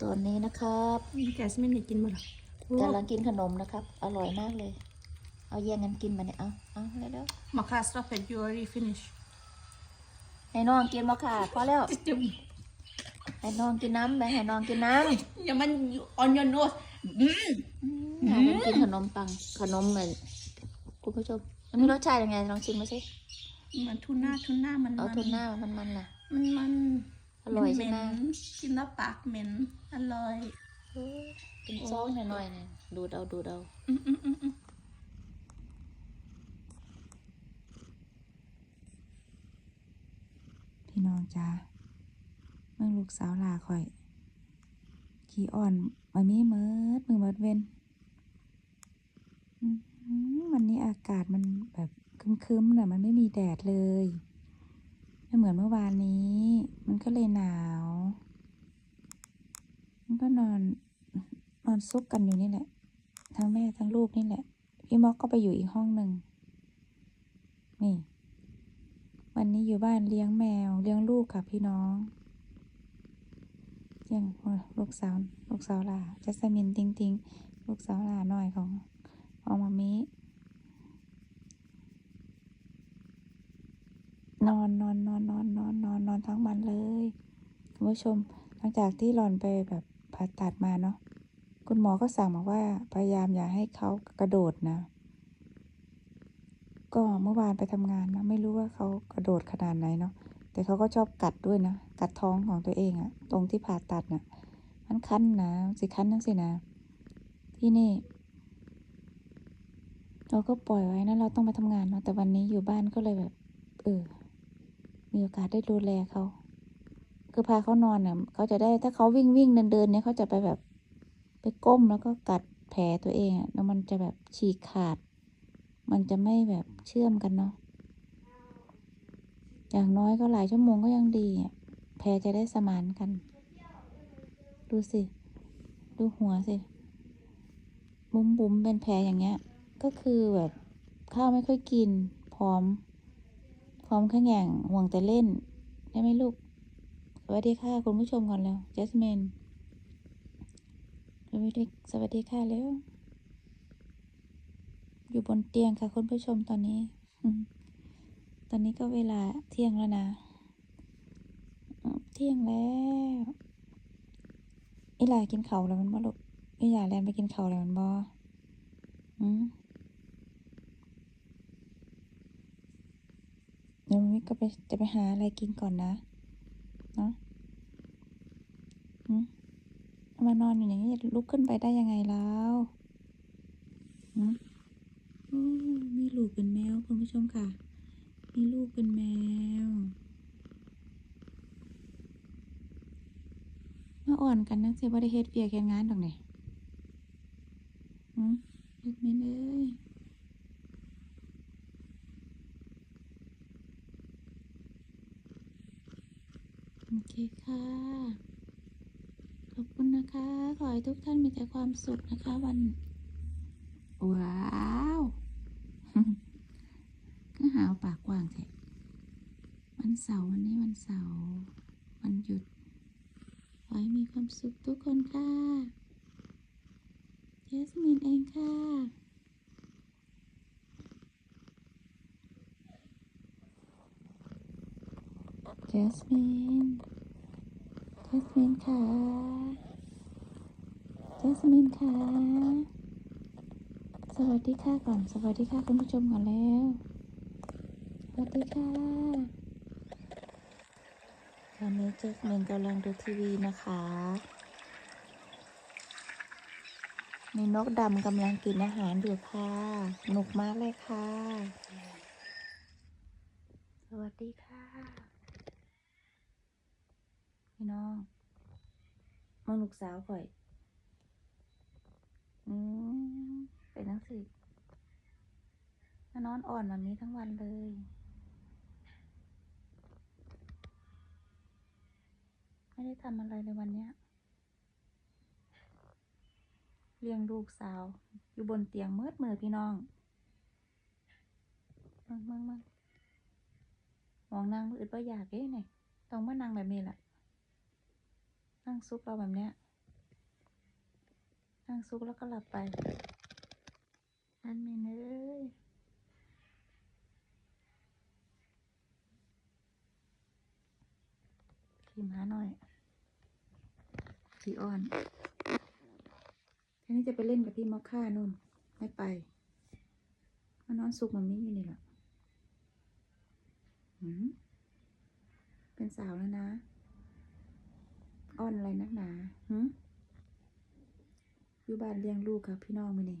ตัวนี้นะครับแกสมินได้กินบ่ล่ะกำลังกินขนมนะครับ อร่อยมากเลย เอาแย่งกันกินมาเนี่ย เอาเอาเร็วมาคาสตาเฟดยูอารีฟินิชๆให้น้องกินมาค่ะพอแล้วให้น้องกินน้ำไปให้น้องกินน้อย่ามัน on your nose อืมำให้มันกินขนมปังขนมเหมือนคุณผู้ชมอันนี้รสชาติยังไงลองชิมมาสิมันทูน่าทูน่ามันเอาทุนหน้ามันมันๆล่ะมันมัน อร่อยใช่ไหมเนกินแล้วปากเหม็น อร่อยกินซองหน่อยๆเนี่ยดูดเอาดูดเอาอืมอืมอืมอืมพี่น้องจ้าเมื่อลูกสาวลาข่อย ขี้อ่อนมันมีเมิดมือเมิดเว้นอื้อหือวันนี้อากาศมันแบบครึ้มๆน่ะมันไม่มีแดดเลย ไม่เหมือนเมื่อวานนี้ มันก็เลยหนาว มันก็นอนนอนซุกกันอยู่นี่แหละ ทั้งแม่ทั้งลูกนี่แหละ พี่ม็อกก็ไปอยู่อีกห้องหนึ่ง นี่ วันนี้อยู่บ้านเลี้ยงแมว เลี้ยงลูกค่ะพี่น้องเลี้ยงลูกสาวลูกสาวหลาจัสมินติงติงลูกสาวหลาหน่อยของของมามิ นอนนอนนอนนอนนอนนอนนอนทั้งวันเลยคุณผู้ชมหลังจากที่หลอนไปแบบผ่าตัดมาเนาะคุณหมอก็สั่งบอกว่าพยายามอย่าให้เขากระโดดนะ ก็เมื่อวานไปทำงานนะไม่รู้ว่าเขากระโดดขนาดไหนเนาะแต่เขาก็ชอบกัดด้วยนะกัดท้องของตัวเองอะตรงที่ผ่าตัดน่ะมันคั้นนะสิคั้นทั้งสินะ ที่นี่ เราก็ปล่อยไว้นะเราต้องไปทำงานเนาะแต่วันนี้อยู่บ้านก็เลยแบบ เออ มีโอกาสได้ดูแลเขา คือพาเขานอนเนี่ยเขาจะได้ถ้าเขาวิ่งวิ่งเดินเดินเนี่ยเขาจะไปแบบไปก้มแล้วก็กัดแผลตัวเองอะแล้วมันจะแบบฉีกขาด มันจะไม่แบบเชื่อมกันเนาะอย่างน้อยก็หลายชั่วโมงก็ยังดีอะแผลจะได้สมานกัน ดูสิ ดูหัวสิบุ้มบุ้มเป็นแผลอย่างเงี้ย ก็คือแบบข้าวไม่ค่อยกินผอม อมแข็งแงห่วงแต่เล่น ได้ไหมลูก สวัสดีค่ะ คุณผู้ชมก่อนแล้วเจสมินสวัสดีสวัสดีค่ะแล้ว อยู่บนเตียงค่ะ คุณผู้ชมตอนนี้ ตอนนี้ก็เวลาเที่ยงแล้วนะ เที่ยงแล้วอีลากินเขาแล้วมันบ่ลูกอีหลาแลนไปกินเขาแล้วมันบ่อืมเดี๋ยวมิก็ ไปจะไปหาอะไรกินก่อนนะเนาะอืมามานอนอยู่อย่างนี้ลุกขึ้นไปได้ยังไงแล้วมโอ้มีลูกเป็นแมวคุณผู้ชมค่ะ มีลูกเป็นแมว มาอ่อนกันนะสิว่าได้เฮดเวียกเฮ็ดงานดอกเนี่ยอืมเฮ็ดเมนเอ้ย โอเคค่ะ ขอบคุณนะคะ ขอให้ทุกท่านมีแต่ความสุขนะคะวัน ว้าวก็หาวปากกว้างแท้วันเสาร์วันนี้วันเสาร์วันหยุด ขอให้มีความสุขทุกคนค่ะเจสมินเองค่ะ เจสมินเจสมินค่ะเจสมินค่ะ สวัสดีค่ะก่อน สวัสดีค่ะคุณผู้ชมก่อนแล้ว สวัสดีค่ะตอนนี้เจสมินกำลังดูทีวีนะคะ มีนกดำกำลังกินอาหารอยู่ค่ะหนุกมากเลยค่ะ สวัสดีค่ะ น้องมองลูกสาวข่อย อืมเป็นนังสือมานอนอ่อนแบบนี้ทั้งวันเลย ไม่ได้ทำอะไรเลยวันเนี้ยเลี้ยงลูกสาว อยู่บนเตียงเมืดมือพี่น้องมึงมึงมึงมองนางมืดว่าอยากเอ้เนี่ยต้องมานั่งแบบนี้แหละ นั่งซุกเราแบบเนี้ย นั่งซุกแล้วก็หลับไป อันเมนเอ้ยขี่ม้าหน่อยขี่อ้อนทีนี้จะไปเล่นกับพี่มอคค่านุ่น ไม่ไปมานอนซุกมันไม่อยู่นี่แหละหืมเป็นสาวแล้วนะ อ้อนอะไรนักหนาหอยู่บ้านเลี้ยงลูกกับพี่น้องมือนี่